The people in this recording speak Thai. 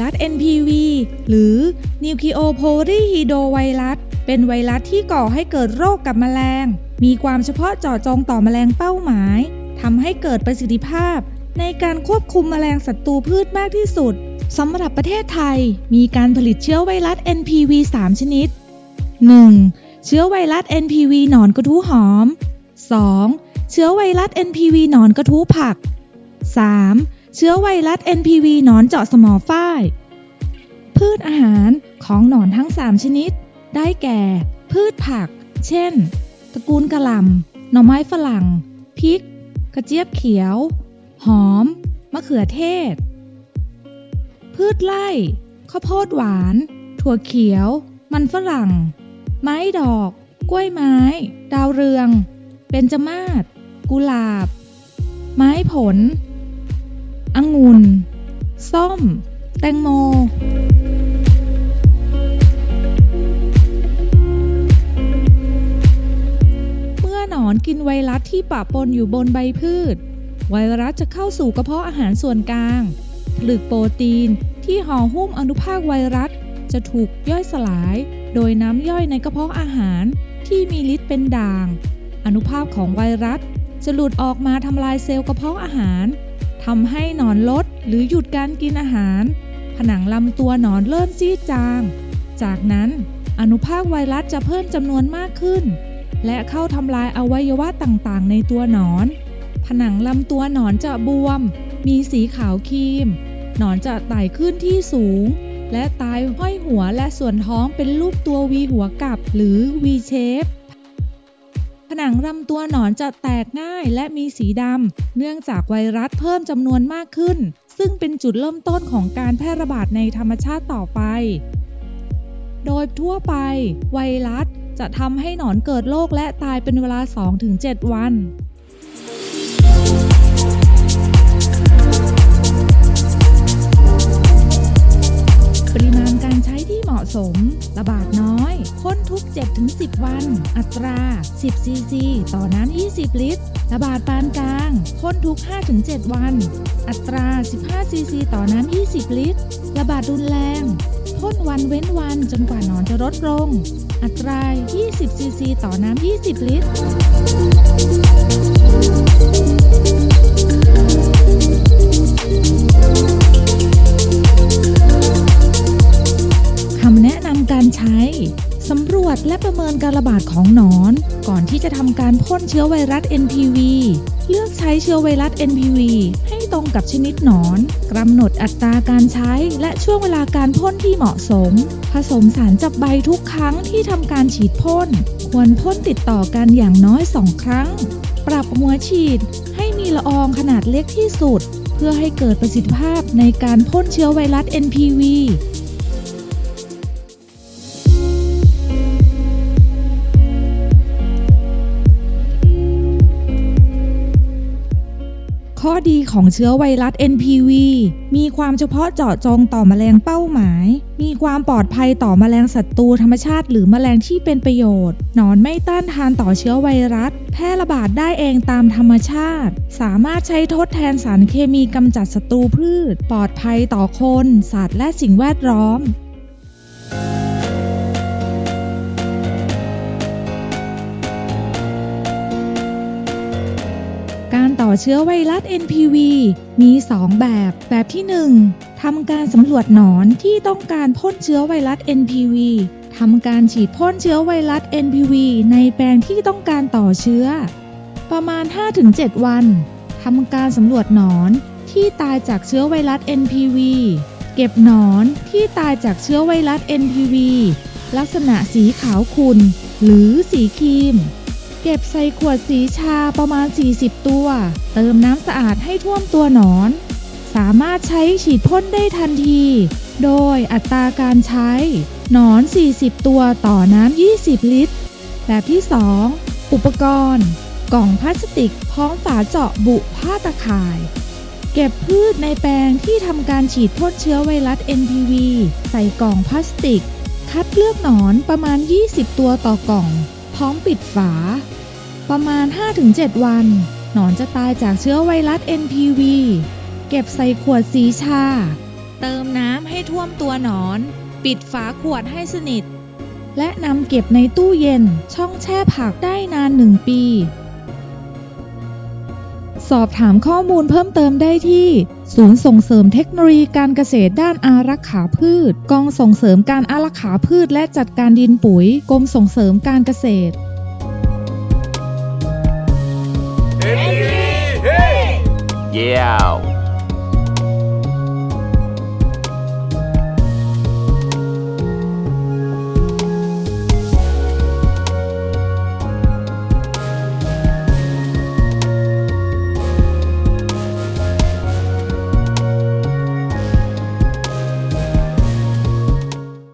รัส NPV หรือ Nucleopolyhedrovirus เป็นไวรัสที่ก่อให้เกิดโรคกับแมลง มีความเฉพาะเจาะจงต่อแมลงเป้าหมายทำให้เกิดประสิทธิภาพ ในการควบคุมแมลงศัตรูพืชมากที่สุดสำหรับประเทศไทย มีการผลิตเชื้อไวรัส NPV 3 ชนิด 1. เชื้อไวรัส NPV หนอนกระทู้หอม 2. เชื้อไวรัส NPV หนอนกระทู้ผัก 3. เชื้อไวรัส NPV หนอนเจาะสมอฝ้าย พืชอาหารของหนอนทั้ง 3 ชนิด ได้แก่ พืชผัก เช่น ตระกูลกะหล่ำ หน่อไม้ฝรั่ง พริก กระเจี๊ยบเขียว หอม มะเขือเทศ พืชไร่ ข้าวโพดหวาน ถั่วเขียว มันฝรั่ง ไม้ดอก กล้วยไม้ ดาวเรือง เบญจมาศ กุหลาบ ไม้ผล องุ่น ส้ม แตงโม เมื่อหนอนกินไวรัสที่ปะปนอยู่บนใบพืช ไวรัสจะเข้าสู่กระเพาะอาหารส่วนกลางผลึกโปรตีนที่ห่อหุ้มอนุภาคไวรัส จะถูกย่อยสลาย โดยน้ำย่อยในกระเพาะอาหารที่มีฤทธิ์เป็นด่าง อนุภาคของไวรัสจะหลุดออกมาทำลายเซลล์กระเพาะอาหาร ทำให้หนอนลดหรือหยุดการกินอาหาร ผนังลำตัวหนอนเริ่มซีดจาง จากนั้นอนุภาคไวรัสจะเพิ่มจำนวนมากขึ้น และเข้าทำลายอวัยวะต่างๆ ในตัวหนอน ผนังลำตัวหนอนจะบวม มีสีขาวครีม หนอนจะไต่ขึ้นที่สูง และตายห้อยหัวและส่วนท้องเป็นรูปตัววีหัวกลับหรือ V shape ผนังลำตัวหนอนจะแตกง่ายและมีสีดำ เนื่องจากไวรัสเพิ่มจำนวนมากขึ้น ซึ่งเป็นจุดเริ่มต้นของการแพร่ระบาดในธรรมชาติต่อไป โดยทั่วไป ไวรัสจะทำให้หนอนเกิดโรคและตายเป็นเวลา 2-7 วันปริมาณการใช้ที่เหมาะสม ระบาดน้อย พ่นทุก 7-10 วัน อัตรา 10 ซีซี ต่อน้ำ 20 ลิตร ระบาดปานกลางพ่นทุก 5-7 วัน อัตรา 15 ซีซี ต่อน้ำ 20 ลิตร ระบาดรุนแรงพ่นวันเว้นวันจนกว่าหนอนจะลดลง อัตรา 20 ซีซี ต่อน้ำ 20 ลิตร สำรวจและประเมินการระบาดของหนอน ก่อนที่จะทำการพ่นเชื้อไวรัส NPV เลือกใช้เชื้อไวรัส NPV ให้ตรงกับชนิดหนอนกำหนดอัตราการใช้และช่วงเวลาการพ่นที่เหมาะสม ผสมสารจับใบทุกครั้งที่ทำการฉีดพ่น ควรพ่นติดต่อกันอย่างน้อย 2 ครั้ง ปรับหัวฉีดให้มีละอองขนาดเล็กที่สุด เพื่อให้เกิดประสิทธิภาพในการพ่นเชื้อไวรัส NPV ข้อดีของเชื้อไวรัส NPV มีความเฉพาะเจาะจงต่อแมลงเป้าหมาย มีความปลอดภัยต่อแมลงศัตรูธรรมชาติ หรือแมลงที่เป็นประโยชน์ นอนไม่ต้านทานต่อเชื้อไวรัส แพร่ระบาดได้เองตามธรรมชาติ สามารถใช้ทดแทนสารเคมีกำจัดศัตรูพืช ปลอดภัยต่อคน สัตว์และสิ่งแวดล้อม เชื้อไวรัส NPV มี 2 แบบ แบบที่ 1ทำการสำรวจหนอนที่ต้องการพ่นเชื้อไวรัส NPV ทำการฉีดพ่นเชื้อไวรัส NPV ในแปลงที่ต้องการต่อเชื้อ ประมาณ 5-7 วันทำการสำรวจหนอนที่ตายจากเชื้อไวรัส NPV เก็บหนอนที่ตายจากเชื้อไวรัส NPV ลักษณะสีขาวขุ่นหรือสีครีม เก็บใส่ขวดสีชาประมาณ 40 ตัว เติมน้ำสะอาดให้ท่วมตัวหนอน สามารถใช้ฉีดพ่นได้ทันที โดยอัตราการใช้ หนอน 40 ตัวต่อน้ำ 20 ลิตร แบบที่ 2 อุปกรณ์ กล่องพลาสติกพร้อมฝาเจาะบุผ้าตะข่าย เก็บพืชในแปลงที่ทำการฉีดพ่นเชื้อไวรัส NPV ใส่กล่องพลาสติก คัดเลือกหนอนประมาณ 20 ตัวต่อกล่องพร้อมปิดฝา ประมาณ 5-7 วัน หนอนจะตายจากเชื้อไวรัส NPV เก็บใส่ขวดสีชา เติมน้ำให้ท่วมตัวหนอน ปิดฝาขวดให้สนิท และนำเก็บในตู้เย็นช่องแช่ผักได้นานหนึ่งปี สอบถามข้อมูลเพิ่มเติมได้ที่ ศูนย์ส่งเสริมเทคโนโลยีการเกษตรด้านอารักขาพืช กองส่งเสริมการอารักขาพืชและจัดการดินปุ๋ย กรมส่งเสริมการเกษตร Yeah